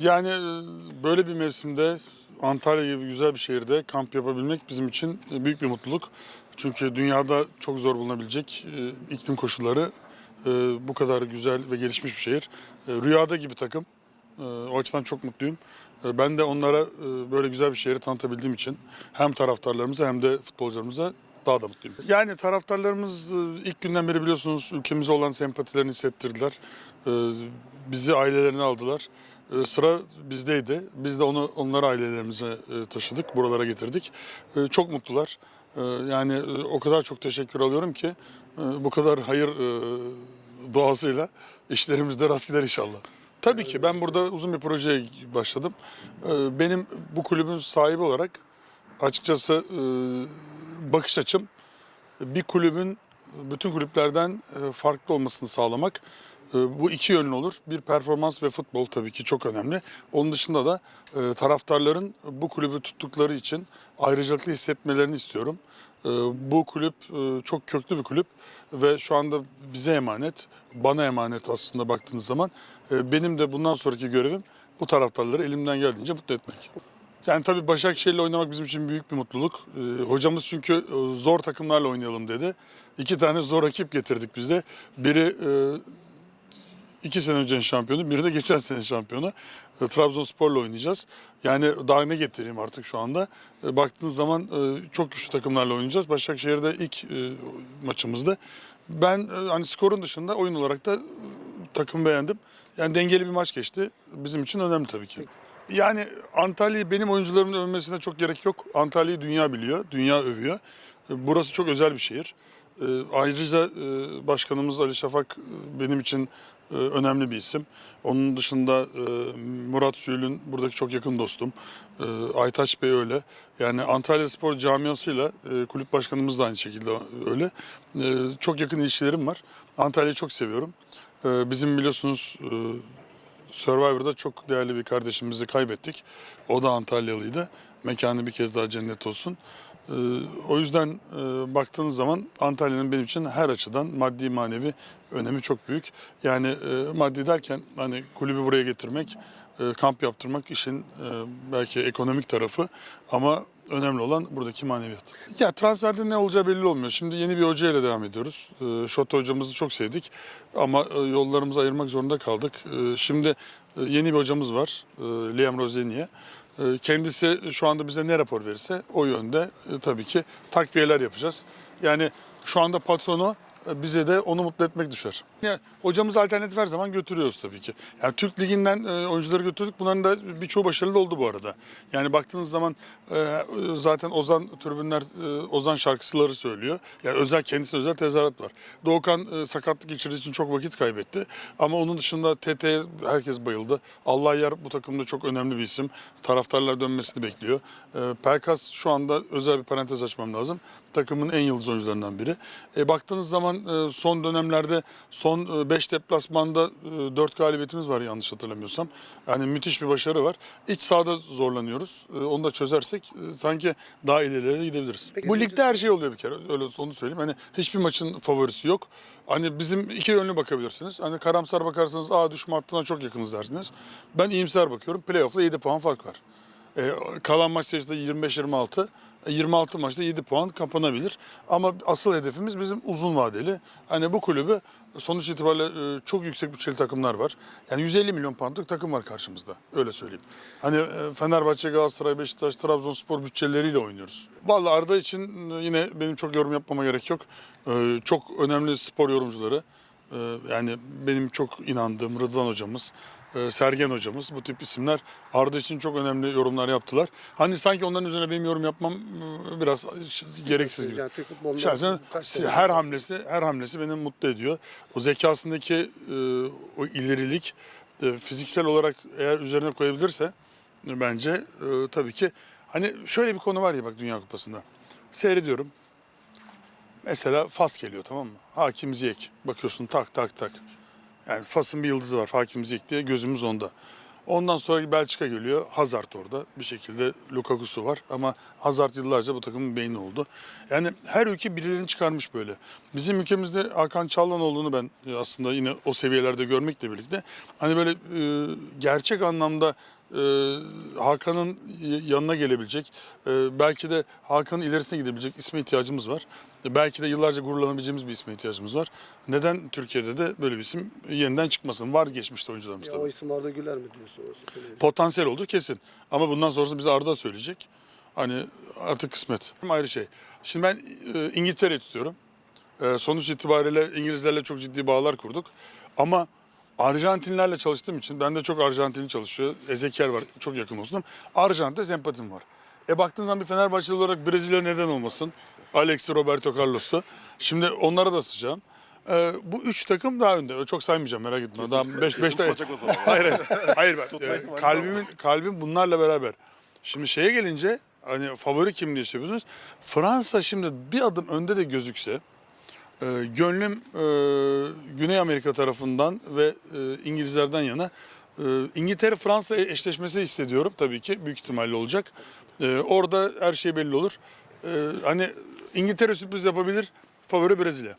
Yani e, böyle bir mevsimde Antalya gibi güzel bir şehirde kamp yapabilmek bizim için e, büyük bir mutluluk. Çünkü dünyada çok zor bulunabilecek e, iklim koşulları bu kadar güzel ve gelişmiş bir şehir. Rüyada gibi takım. O açıdan çok mutluyum. Ben de onlara böyle güzel bir şehri tanıtabildiğim için hem taraftarlarımıza hem de futbolcularımıza daha da mutluyum. Yani taraftarlarımız ilk günden beri biliyorsunuz ülkemize olan sempatilerini hissettirdiler. Bizi ailelerine aldılar. E, Sıra bizdeydi. Biz de onu onları ailelerimize e, taşıdık, buralara getirdik. E, Çok mutlular. E, Yani e, o kadar çok teşekkür alıyorum ki e, bu kadar hayır doğasıyla işlerimizde rast gider inşallah. Tabii ki ben burada uzun bir projeye başladım. Benim bu kulübün sahibi olarak açıkçası bakış açım bir kulübün bütün kulüplerden farklı olmasını sağlamak. E, Bu iki yönlü olur. Bir performans ve futbol tabii ki çok önemli. Onun dışında da e, taraftarların bu kulübü tuttukları için ayrıcalıklı hissetmelerini istiyorum. E, Bu kulüp e, çok köklü bir kulüp ve şu anda bize emanet, bana emanet aslında baktığınız zaman. E, Benim de bundan sonraki görevim bu taraftarları elimden geldiğince mutlu etmek. Yani tabii Başakşehir'le oynamak bizim için büyük bir mutluluk. Ee, hocamız çünkü e, zor takımlarla oynayalım dedi. İki tane zor rakip getirdik biz de. Biri iki sene öncenin şampiyonu, biri de geçen sene şampiyonu. E, Trabzonspor'la oynayacağız. Yani daha ne getireyim artık şu anda. E, baktığınız zaman e, çok güçlü takımlarla oynayacağız. Başakşehir'de ilk e, maçımızdı. Ben hani skorun dışında oyun olarak da takım beğendim. Yani dengeli bir maç geçti. Bizim için önemli tabii ki. Yani Antalya'yı benim oyuncularımın övmesine çok gerek yok. Antalya'yı dünya biliyor, dünya övüyor. Burası çok özel bir şehir. Ayrıca başkanımız Ali Şafak benim için önemli bir isim. Onun dışında e, Murat Süylün buradaki çok yakın dostum. E, Aytaç Bey öyle. Yani Antalya Spor camiasıyla e, kulüp başkanımız da aynı şekilde öyle. E, Çok yakın ilişkilerim var. Antalya'yı çok seviyorum. E, Bizim biliyorsunuz e, Survivor'da çok değerli bir kardeşimizi kaybettik. O da Antalyalıydı. Mekanı bir kez daha cennet olsun. Ee, o yüzden e, baktığınız zaman Antalya'nın benim için her açıdan maddi manevi önemi çok büyük. Yani e, maddi derken hani kulübü buraya getirmek, e, kamp yaptırmak işin belki ekonomik tarafı ama önemli olan buradaki maneviyat. Ya transferde ne olacağı belli olmuyor. Şimdi yeni bir hoca ile devam ediyoruz. Şota hocamızı çok sevdik ama yollarımızı ayırmak zorunda kaldık. Şimdi yeni bir hocamız var, Liam Roseniye. E, Kendisi şu anda bize ne rapor verirse o yönde e, tabii ki takviyeler yapacağız. Yani şu anda patronu e, bize de onu mutlu etmek düşer. Yani hocamız alternatif her zaman götürüyoruz tabii ki. Yani Türk Ligi'nden e, oyuncuları götürdük. Bunların da birçoğu başarılı oldu bu arada. Yani baktığınız zaman e, zaten Ozan tribünler e, Ozan şarkıları söylüyor. Yani özel kendisine özel tezahürat var. Doğukan e, sakatlık geçirdiği için çok vakit kaybetti. Ama onun dışında TT'ye herkes bayıldı. Allah yer bu takımda çok önemli bir isim. Taraftarlar dönmesini bekliyor. E, Pelkas şu anda özel bir parantez açmam lazım. Takımın en yıldız oyuncularından biri. E, baktığınız zaman e, son dönemlerde son 5 deplasmanda 4 galibiyetimiz var yanlış hatırlamıyorsam. Yani müthiş bir başarı var. İç sahada zorlanıyoruz. E, onu da çözersek e, sanki daha ilerilere gidebiliriz. Peki Bu ligde her şey oluyor bir kere. Öyle onu söyleyeyim. Hani hiçbir maçın favorisi yok. Hani bizim iki yönlü bakabilirsiniz. Hani karamsar bakarsanız aa düşme hattına çok yakınız dersiniz. Ben iyimser bakıyorum. Playoff'ta 7 puan fark var. E, kalan maç sayısı da 25-26. E, 26 maçta 7 puan kapanabilir. Ama asıl hedefimiz bizim uzun vadeli. Hani bu kulübü sonuç itibariyle e, çok yüksek bütçeli takımlar var. Yani 150 milyon poundluk takım var karşımızda. Öyle söyleyeyim. Hani e, Fenerbahçe, Galatasaray, Beşiktaş, Trabzonspor bütçeleriyle oynuyoruz. Vallahi Arda için e, yine benim çok yorum yapmama gerek yok. E, Çok önemli spor yorumcuları. E, Yani benim çok inandığım Rıdvan hocamız, e, Sergen hocamız bu tip isimler Arda için çok önemli yorumlar yaptılar. Hani sanki onların üzerine benim yorum yapmam e, biraz gereksiz gibi. Yani Türk Şahsen her hamlesi her hamlesi beni mutlu ediyor. O zekasındaki e, o ilerilik fiziksel olarak eğer üzerine koyabilirse bence tabii ki hani şöyle bir konu var ya bak Dünya Kupası'nda. Seyrediyorum. Mesela Fas geliyor tamam mı? Hakim Ziyech. Bakıyorsun tak tak tak. Yani Fas'ın bir yıldızı var Hakim Ziyech diye gözümüz onda. Ondan sonra Belçika geliyor. Hazard orada. Bir şekilde Lukaku'su var. Ama Hazard yıllarca bu takımın beyni oldu. Yani her ülke birilerini çıkarmış böyle. Bizim ülkemizde Hakan Çalhanoğlu'nu ben e, aslında yine o seviyelerde görmekle birlikte hani böyle e, gerçek anlamda e, Hakan'ın yanına gelebilecek, e, belki de Hakan'ın ilerisine gidebilecek isme ihtiyacımız var. E, belki de yıllarca gururlanabileceğimiz bir isme ihtiyacımız var. Neden Türkiye'de de böyle bir isim yeniden çıkmasın? Var geçmişte oyuncularımız tabii o isim Arda Güler mi diyorsunuz? potansiyel oldu kesin. Ama bundan sonrası bize Arda söyleyecek. Hani artık kısmet. Ayrı şey. Şimdi ben e, İngiltere'yi tutuyorum. E, sonuç itibariyle İngilizlerle çok ciddi bağlar kurduk. Ama Arjantinlerle çalıştığım için, bende çok Arjantinli çalışıyor. Ezekiel var, çok yakın olsun. Arjantin'de sempatim var. E baktığın zaman bir Fenerbahçeli olarak Brezilya neden olmasın? Alex'i, Roberto Carlos'u. Şimdi onlara da sıcağım. E, bu üç takım daha önde. Çok saymayacağım merak etme. Daha beş, beş tane. Hayır, hayır. ben, e, kalbimin, kalbim bunlarla beraber. Şimdi şeye gelince hani favori kim diye söylüyorsunuz. Fransa şimdi bir adım önde de gözükse e, gönlüm e, Güney Amerika tarafından ve e, İngilizlerden yana e, İngiltere-Fransa eşleşmesi hissediyorum tabii ki. Büyük ihtimalle olacak. E, orada her şey belli olur. E, hani İngiltere sürpriz yapabilir. Favori Brezilya.